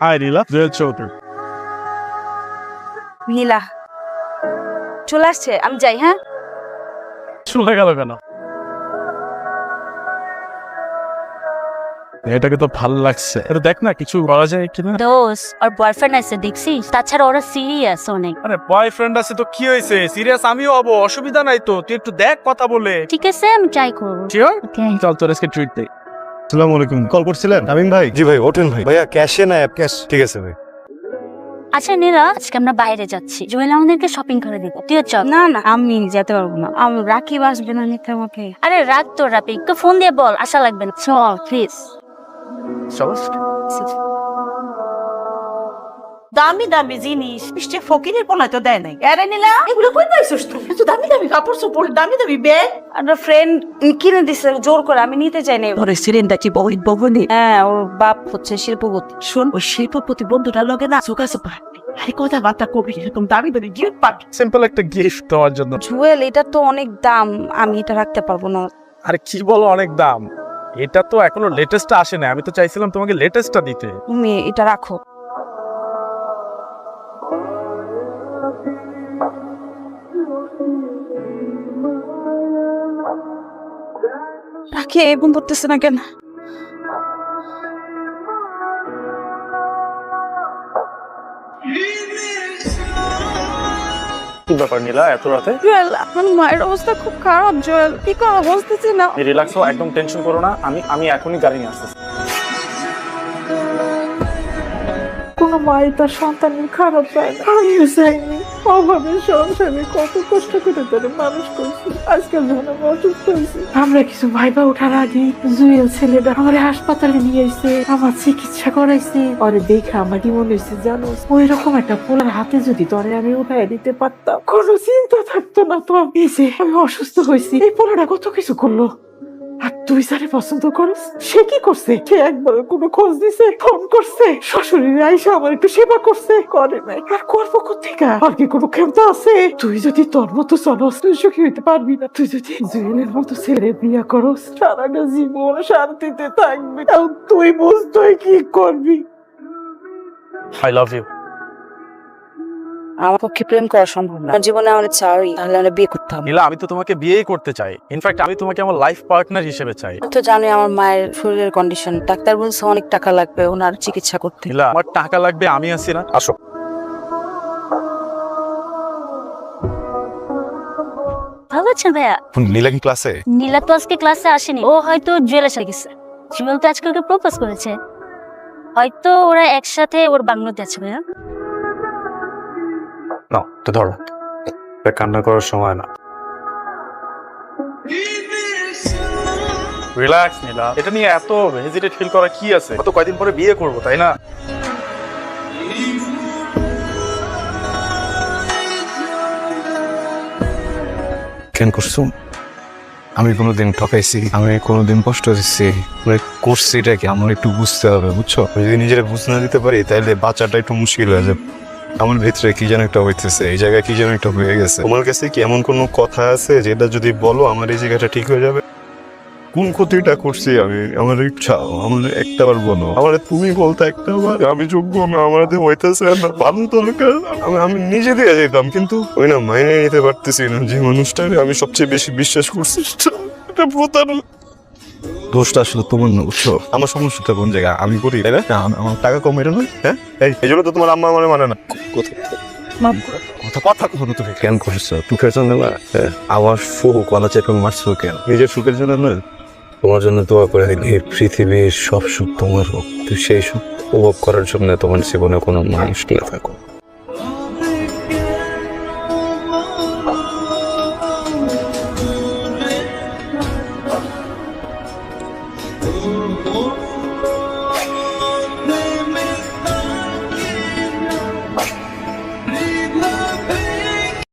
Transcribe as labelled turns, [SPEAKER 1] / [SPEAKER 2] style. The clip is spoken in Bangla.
[SPEAKER 1] নীলা জুয়েল চৌধুরী
[SPEAKER 2] নীলা চলে আসছে আমি যাই হ্যাঁ?
[SPEAKER 1] চলে গেল কেন? এটাকে তো ভালো লাগছে। এটা দেখ না কিছু করা যায় কিনা?
[SPEAKER 3] দোস আর বয়ফ্রেন্ড আছে দেখছিস? তাছাড়া ওরা সিরিয়াস অনেক।
[SPEAKER 1] আরে বয়ফ্রেন্ড আছে তো কি হয়েছে? সিরিয়াস আমিও হব অসুবিধা নাই তো। তুই একটু দেখ কথা বলে।
[SPEAKER 3] ঠিক আছে আমি ট্রাই করব। ওকে
[SPEAKER 1] চল তোর আজকে ট্রিট দেই।
[SPEAKER 4] আসসালামু আলাইকুম। কল করছিলেন? তামিম ভাই? জি ভাই ওঠেন ভাই। ভাইয়া ক্যাশে না অ্যাপ ক্যাশ ঠিক আছে ভাই।
[SPEAKER 3] আচ্ছা নীলা আজকে আমরা বাইরে যাচ্ছি। জুয়েল আমাদেরকে শপিং করে দিবে। তুইও চল।
[SPEAKER 2] না না আমি যেতে পারব না। আমি রাখি আসবে না নিতে আমাকে
[SPEAKER 3] আরে রাখ তো রাপি একটু ফোন দিয়ে বল আশা লাগবে না। চল প্লিজ
[SPEAKER 1] চল
[SPEAKER 5] দামি দামি জিনিস। মিষ্টি ফকিরের পোনায় তো দেয় নাই। এরে নিলা এগুলো কই পাইছিস তুই? এত দামি দামি কাপড় চোপড় দামি দামি ব্যাগ।
[SPEAKER 2] আমার ফ্রেন্ড কিনে দিছে জোর করে আমি নিতে চাই না
[SPEAKER 5] ধরে সিলিন্ডার কি বহু বহুনি
[SPEAKER 2] হ্যাঁ ওর বাপ হচ্ছে শিল্পপতি।
[SPEAKER 5] শোন ওই শিল্পপতি বন্ধুটা লগে না চোখা চোখা আরে কথাবার্তা কবি এরকম দামি দামি গিফট পাবি
[SPEAKER 1] সিম্পল একটা গিফট দেওয়ার জন্য।
[SPEAKER 2] জুয়েল এটা তো অনেক দাম আমি এটা রাখতে পারব না।
[SPEAKER 1] আরে কি বলো অনেক দাম। এটা তো এখনও লেটেস্টটা আসে না আমি তো চাইছিলাম তোমাকে লেটেস্টটা দিতে।
[SPEAKER 2] তুমি এটা রাখো। রাখি এবং করতেছে না কেন?
[SPEAKER 1] কি ব্যাপার নীলা এত রাতে?
[SPEAKER 2] জুয়েল আমার মায়ের অবস্থা খুব খারাপ জুয়েল। কি করা বুঝতেছি না।
[SPEAKER 1] রিল্যাক্স হও একদম টেনশন করো না। আমি আমি এখনই গাড়ি নিয়ে আসতেছি।
[SPEAKER 5] কোনো মায়ের তার সন্তানের খারাপ চায় না। আমিও চাইনি অভাবের সংসারে কত কষ্ট করে তারা মানুষ করছি। আজকাল যখন অসুস্থ হয়েছি। আমরা কিছু ভাইবা ওঠার আগে জুয়েল ছেলেটা আমার হাসপাতালে নিয়ে এসে আমার চিকিৎসা করাইছে। পরে দেখে আমার কি মনে হয়েছে জানো? ওই রকম একটা পোলার হাতে যদি তরে আমি উঠাই দিতে পারতাম, কোনো চিন্তা থাকতো না তো। আমি অসুস্থ হয়েছি। এই পোলাটা কত কিছু করল? আর তুই যারে পছন্দ করস, সে কি করছে? সে একবার কোনো খোঁজ দিছে ফোন করছে। শ্বশুরের আইসা আমার একটু সেবা করছে। করে নাই, আর করব কোথেকে আর কি কোনো ক্ষমতা আছে? তুই যদি তোর মতো চলস তুই সুখী হইতে পারবি না। তুই যদি জুয়েলের মতো ছেলে বিয়া করস, সারাটা জীবন শান্তিতে থাকবি। তুই বুঝ, তুই কি করবি?
[SPEAKER 1] আই লাভ ইউ
[SPEAKER 2] আমার পক্ষে প্রেম করা সম্ভব না। জীবনে আমার চাই তাহলে আমরা বিয়ে করতাম।
[SPEAKER 1] নীলা আমি তো তোমাকে বিয়েই করতে চাই। ইনফ্যাক্ট আমি তোমাকে আমার লাইফ পার্টনার হিসেবে চাই।
[SPEAKER 2] তো জানি আমার মায়ের শরীরের কন্ডিশন ডাক্তার বলছে অনেক টাকা লাগবে ওনার চিকিৎসা করতে।
[SPEAKER 1] নীলা আমার টাকা লাগবে আমি আছি না। আসো।
[SPEAKER 3] ভালো আছেন ভাইয়া?
[SPEAKER 4] নীলা কি ক্লাসে
[SPEAKER 3] নীলা তো আজকে ক্লাসে আসেনি। ও হয়তো জুয়েলের সাথে গেছে। জুয়েল তো আজকে ওকে প্রপোজ করেছে। হয়তো ওরা একসাথে ওর বাংলোতে আছে ভাইয়া।
[SPEAKER 4] নাও তো ধরো। এটা কান্না করার সময় না।
[SPEAKER 1] রিল্যাক্স নীলা। এটা নিয়ে এত হেজিটেট ফিল করা কি আছে? কত কয়দিন পরে বিয়ে করব তাই না?
[SPEAKER 4] কেন করছ? আমি কোনোদিন ঠকাইছি আমি কোনোদিন কষ্ট দিচ্ছি। মানে করছি এটা কি? আমার একটু বুঝতে হবে বুঝছ? যদি নিজেরা বুঝতে না দিতে পারি তাহলে বাচ্চাটা একটু মুশকিল হয়ে যাবে। আমার ভিতরে কি যেন একটা হইতেছে এই জায়গায় কি যেন একটা হয়ে গেছে। তোমার কাছে কি এমন কোনো কথা আছে যেটা যদি বলো আমার এই জায়গাটা ঠিক হয়ে যাবে? কোন ক্ষতিটা করছি আমি? আমার ইচ্ছা আমার একটা বার বলো। আমার তুমি বলতে একটা বার আমি যোগ্য না আমার হইতেছে না ভালো দরকার আমি আমি নিজে দিয়ে যেতাম কিন্তু ওই না মাইনে নিতে পারতেছি না। যে মানুষটাকে আমি সবচেয়ে বেশি বিশ্বাস করছি এটা প্রতারণা। দোষটা আসলে তোমার না বুঝছ? আমার সমস্যাটা কোন জায়গায়? আমি করি তাই না? আমার টাকা কম এটা নয় হ্যাঁ? এই এই জন্য তো তোমার আম্মা আমার মানে না। কথা কথা কথা কখনো তুমি। কেন করছ সুখের জন্য না? হ্যাঁ, আমার সুখ কলা চেপে মারছো কেন? নিজের সুখের জন্য না তোমার জন্য দোয়া করে এই পৃথিবীর সব সুখ তোমার হোক। সেই সুখ উপভোগ করার জন্য তোমার জীবনে কোনো মানুষ না থাকো Oh.